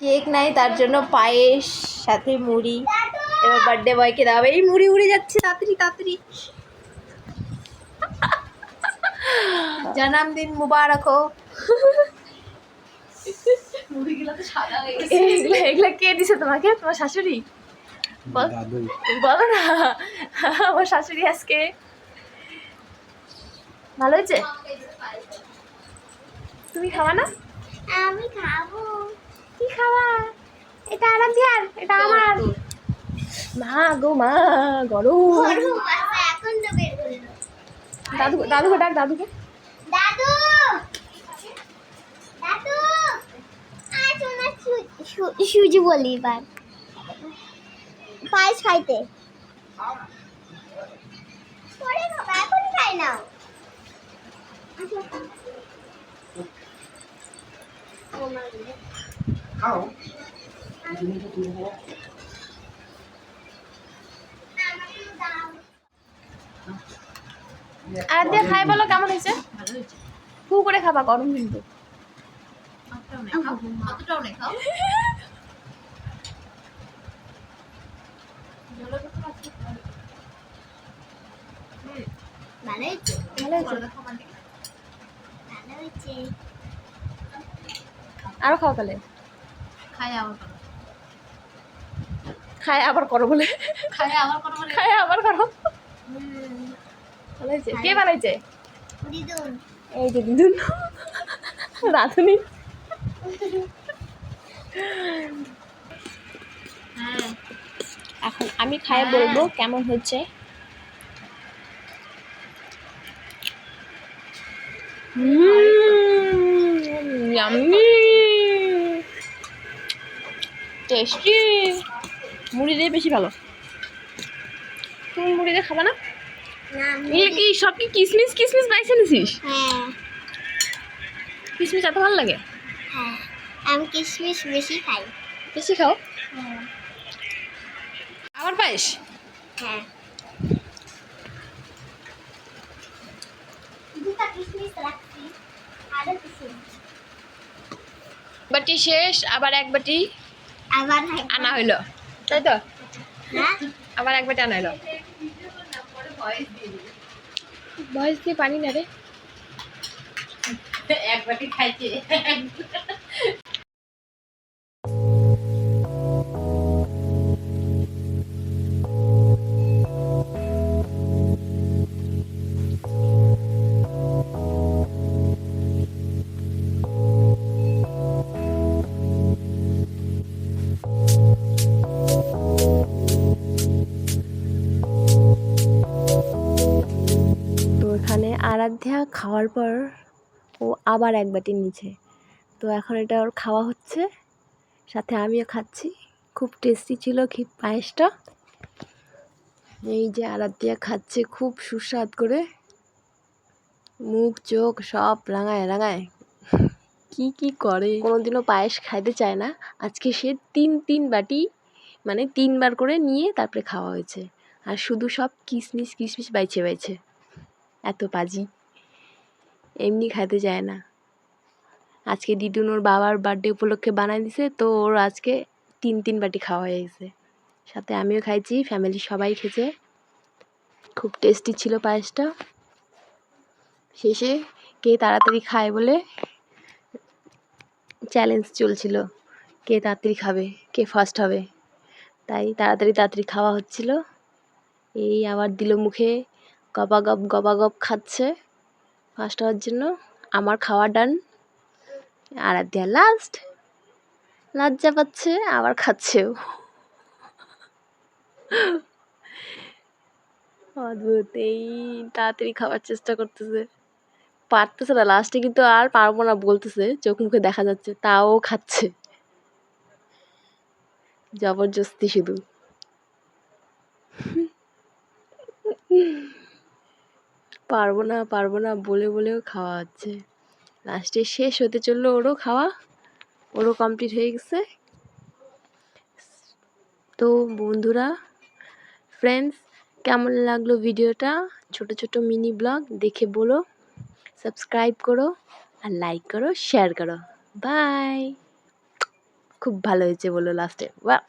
Cake নাই তার জন্য পায়েস সাথে মুড়ি। এবার বার্থডে বয়কে দেওয়া এই মুড়ি উড়ে যাচ্ছে তাড়াতাড়ি তাড়াতাড়ি। জন্মদিন মুবারক হো এগুলো কে দিছে তোমাকে? তোমার শাশুড়ি? বল- বলো না। আমার শাশুড়ি আজকে। ভালো হয়েছে? তুমি খাবা না? আমি খাব। কি খাবা এটা আরাধ্যার এটা আমার। মা গো মা গরম। এখন তো বের করল দাদু দাদুকে ডাক দাদুকে। দাদু! দাদু! আজ ওনার সুজি বলি এবার। পায়েস খাইতে। পরে খাব এখন খাই নাও। খাও। আরাধ্যা খাই বলো, কেমন হয়েছে? ফু করে খাবা, গরম কিন্তু। ভালো হয়েছে। ভালো আরও খাও তাহলে। আবার করো। খায় আবার করো বলে। খাই আবার করো খায় আবার করো। কে বানাইছে? এই যে দিদুন রাধুনি। হ্যাঁ। এখন আমি খাই বলব কেমন হচ্ছে ইয়াম্মি টেস্টি মুড়ি দিয়ে বেশি ভালো। তুমি মুড়ি দিয়ে খাবা না? এগুলো কি সব কি কিসমিস কিসমিস বাইছে নিছিস? হ্যাঁ। কিসমিস এত ভালো লাগে? হ্যাঁ আমি কিশমিশ বেশি খাই। বেশি খাও? আবার পায়েস হ্যাঁ। বাটি শেষ আবার এক বাটি। আবার আনা হইল। তাই তো হ্যাঁ? আবার একবার আনা হইল। ভয়েস দিয়ে পানি না রে? এক বাটি খাইছে। আরাধ্যা খাওয়ার পর ও আবার এক বাটি নিচে তো এখন এটা ওর খাওয়া হচ্ছে। সাথে আমিও খাচ্ছি। খুব টেস্টি ছিল ক্ষীর পায়েসটা। এই যে আরাধ্যা খাচ্ছে খুব সুস্বাদ করে। মুখ, চোখ সব রাঙায় রাঙায়। কি কি করে? কোনোদিনও পায়েস খাইতে চায় না। আজকে সে তিন তিন বাটি মানে তিনবার করে নিয়ে তারপরে খাওয়া হয়েছে। আর শুধু সব কিশমিশ কিশমিশ বাইছে বাইছে। এত পাজি। এমনি খাইতে যায় না। আজকে দিদুন ওর বাবার বার্থডে উপলক্ষে বানাই দিছে, তো ওর আজকে তিন তিন বাটি খাওয়া হয়ে গেছে। সাথে আমিও খাইছি ফ্যামিলির সবাই খেয়েছে। খুব টেস্টি ছিল পায়েসটা। শেষে কে তাড়াতাড়ি খায় বলে চ্যালেঞ্জ চলছিল, কে তাড়াতাড়ি খাবে, কে ফার্স্ট হবে। তাই তাড়াতাড়ি তাড়াতাড়ি খাওয়া হচ্ছিল। এই আবার দিল মুখে গবাগপ গবাগপ খাচ্ছে। ফার্স্ট হওয়ার জন্য আমার খাওয়া ডান আর দেয়া লাস্ট লজ্জা পাচ্ছে, আবার খাচ্ছেও। অদ্ভুত, এই তাড়াতাড়ি খাওয়ার চেষ্টা করতেছে। পারতেছে না লাস্টে কিন্তু আর পারব না বলতেছে, চোখ মুখে দেখা যাচ্ছে, তাও খাচ্ছে। জবরদস্তি শুধু। পারব না পারব না বলে বলেও খাওয়া হচ্ছে। লাস্টে শেষ হতে চলল ওরও খাওয়া, ওরও কমপ্লিট হয়ে গেছে। তো বন্ধুরা ফ্রেন্ডস কেমন লাগল ভিডিওটা? ছোট ছোট মিনি ব্লগ দেখে বলো সাবস্ক্রাইব করো আর লাইক করো শেয়ার করো। বাই খুব ভালো হয়েছে বলো লাস্টে বাহ